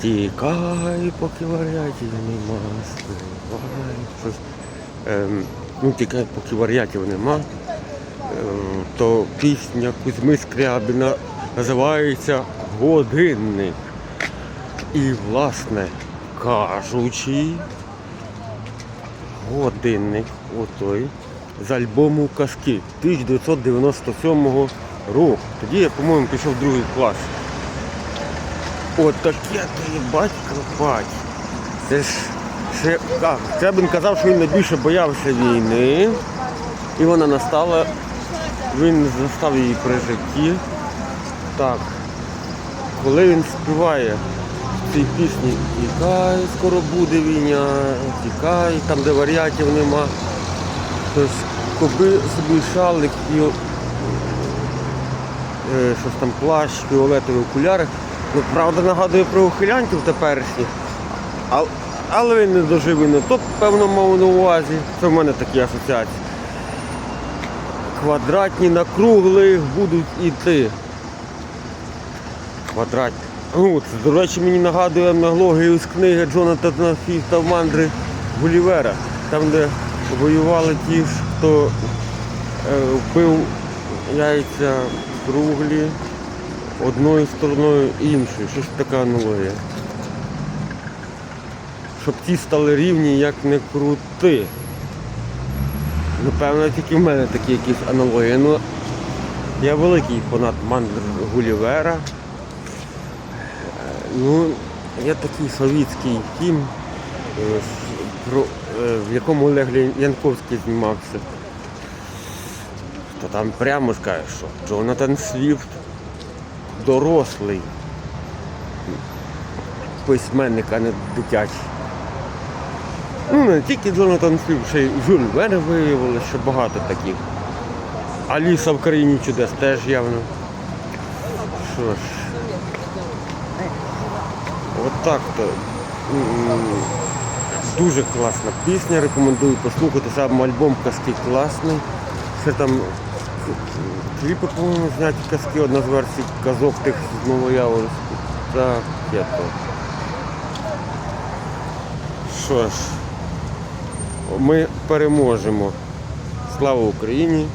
Тікай, поки варіатів нема, щось. Ем, ну, тікай, поки варіатів нема. Ем, то пісня Кузьми Скрябіна називається Годинник. І, власне кажучи, годинник отой з альбому Казки 1997 року. Тоді я, по-моєму, пішов другий клас. От таке ти батько бать. Це ж ще як? Скрябін казав, що він найбільше боявся війни. І вона настала. Він застав її при житті. Так. Коли він співає в цій пісні Тікай, скоро буде війна, тікай, там де варіантів нема. Тобто, коби собі шалик і е, щось там плащ, фіолетові окуляри. Ну, правда, нагадує про ухилянтів теперішніх. А, але він не дожив і не то, певно, мав на увазі. Це в мене такі асоціації. Квадратні на круглих будуть іти. Квадратні. Ну, це, до речі, мені нагадує аналогію з книги Джонатана Фіфта Мандри Гулівера, там, де воювали ті, хто е, вбив яйця круглі одною стороною іншою. Щось така аналогія. Щоб ті стали рівні, як не крути. Напевно, тільки в мене такі якісь аналогії. Ну, я великий фанат Мандр Гулівера. Ну, є такий совітський фільм, е, е, в якому Олег Янковський знімався. То там прямо скаже, що Джонатан Свіфт дорослий письменник, а не дитячий. Ну, не тільки Джонатан Свіфт, ще й Жюль Верн виявилося, що багато таких. Аліса в країні чудес теж явно. Що ж. От так то. Дуже класна пісня, рекомендую послухати. Сам альбом казки класний. Ще там кліпи, по-моєму, казки, одна з версій казок тих з Новояворівську. Так, я то. Що ж, ми переможемо. Слава Україні!